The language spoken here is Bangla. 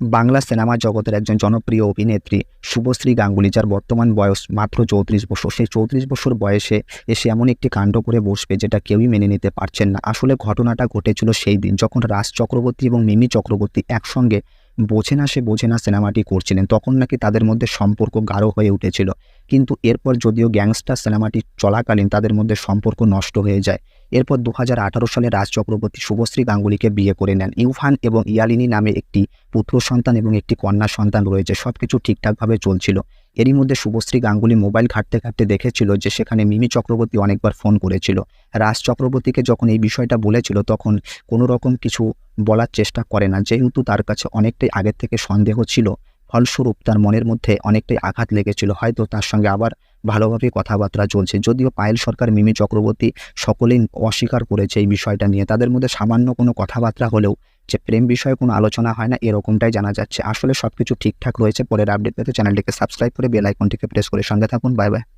বাংলা সিনেমা জগতের একজন জনপ্রিয় অভিনেত্রী শুভশ্রী গাঙ্গুলি, যার বর্তমান বয়স মাত্র চৌত্রিশ বছর। সেই চৌত্রিশ বছর বয়সে এসে এমন একটি কাণ্ড করে বসবে যেটা কেউই মেনে নিতে পারছেন না। আসলে ঘটনাটা ঘটেছিল সেই দিন, যখন রাজ চক্রবর্তী এবং মিমি চক্রবর্তী একসঙ্গে বোঝে না, সে বোঝে না সিনেমাটি করছিলেন। তখন নাকি তাদের মধ্যে সম্পর্ক গাঢ় হয়ে উঠেছিল। কিন্তু এরপর যদিও গ্যাংস্টার সিনেমাটি চলাকালীন, তাদের মধ্যে সম্পর্ক নষ্ট হয়ে যায়। এরপর দু হাজার আঠারো সালে রাজ চক্রবর্তী শুভশ্রী গাঙ্গুলিকে বিয়ে করে নেন। ইউফান এবং ইয়ালিনী নামে একটি পুত্র সন্তান এবং একটি কন্যা সন্তান রয়েছে। সব কিছু ঠিকঠাকভাবে চলছিল। এরই মধ্যে শুভশ্রী গাঙ্গুলি মোবাইল ঘাঁটতে ঘাঁটতে দেখেছিল যে সেখানে মিমি চক্রবর্তী অনেকবার ফোন করেছিল। রাজ চক্রবর্তীকে যখন এই বিষয়টা বলেছিল, তখন কোনো রকম কিছু বলার চেষ্টা করে না, যেহেতু তার কাছে অনেকটাই আগের থেকে সন্দেহ ছিল। ফলস্বরূপ তার মনের মধ্যে অনেকটাই আঘাত লেগেছিল। হয়তো তার সঙ্গে আবার ভালোভাবে কথাবার্তা চলছে। যদিও পায়েল সরকার, মিমি চক্রবর্তী সকলেই অস্বীকার করেছে এই বিষয়টা নিয়ে। তাদের মধ্যে সামান্য কোনো কথাবার্তা হলেও যে প্রেম বিষয়ে কোনো আলোচনা হয় না, এরকমটাই জানা যাচ্ছে। আসলে সব কিছু ঠিকঠাক রয়েছে। পরের আপডেট পেতে চ্যানেলটিকে সাবস্ক্রাইব করে বেল আইকনটিকে প্রেস করে সঙ্গে থাকুন। Bye bye.